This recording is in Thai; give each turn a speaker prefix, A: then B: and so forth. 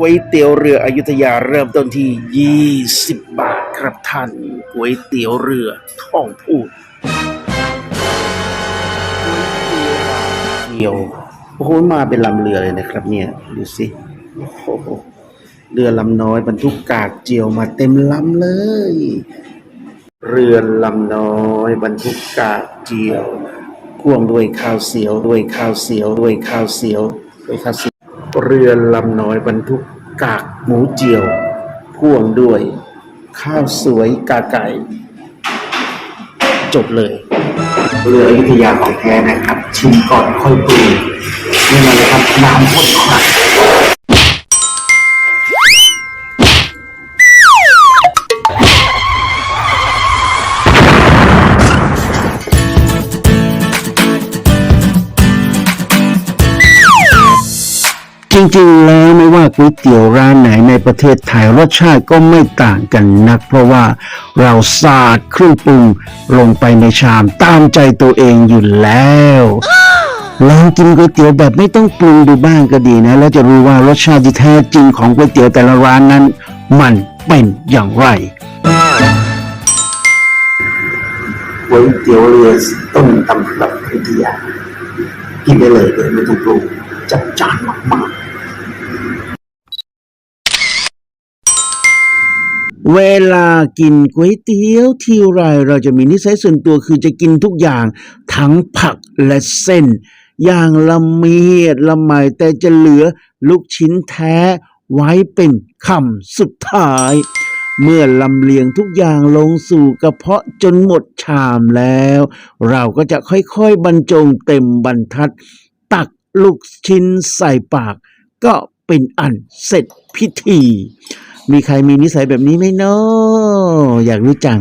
A: ก๋วยเตี๋ยวเรืออยุธยาเริ่มต้นที่ 20 บาทครับท่านก๋วยเตี๋ยวเรือท่องพูดก๋วยเตี๋ยวโอ้โหมาเป็นลำเรือเลยนะครับ เนี่ยดูสิโอ้โหเรือลำน้อยบรรทุกกากเจียวมาเต็มลำเลย เรือลำน้อยบรรทุกกากเจียวพ่วงด้วยข้าวเสียวด้วยข้าวเสียวด้วยข้าวเสียวด้วยข้าวเสียว เรือลำน้อยบรรทุกกากหมูเจียว พ่วงด้วย ข้าวสวยกาไก่ จบเลย เรืออยุธยาของแท้นะครับ ชิมก่อนค่อยปรุงนี่มาเลยครับน้ำข้นครัก
B: ริงๆ แล้วไม่ว่าก๋วยเตี๋ยวร้านไหนในประเทศไทยรสชาติก็ไม่ต่างกันนัก เพราะว่าเราสาดเครื่องปรุงลงไปในชามตามใจตัวเองอยู่แล้วลองกินก๋วยเตี๋ยวแบบไม่ต้องปรุงดูบ้างก็ดีนะ แล้วจะรู้ว่ารสชาติที่แท้จริงของก๋วยเตี๋ยวแต่ละร้านนั้น มันเป็นอย่างไร
A: ก๋วยเตี๋ยวเรือต้นตำรับอยุธยากินได้เลยโดยไม่ต้องปรุงจัดจานมากๆ
B: เวลากินก๋วยเตี๋ยวที่ไรเราจะมีนิสัยส่วนตัวคือจะกินทุกอย่างทั้งผักและเส้น อย่างละเมียดละไมแต่จะเหลือลูกชิ้นแท้ไว้เป็นคำสุดท้าย เมื่อลำเลียงทุกอย่างลงสู่กระเพาะจนหมดชามแล้ว เราก็จะค่อยๆบรรจงเต็มบรรทัด ตักลูกชิ้นใส่ปาก ก็เป็นอันเสร็จพิธี มีใครมีนิสัยแบบนี้ไหมเนาะอยากรู้จัง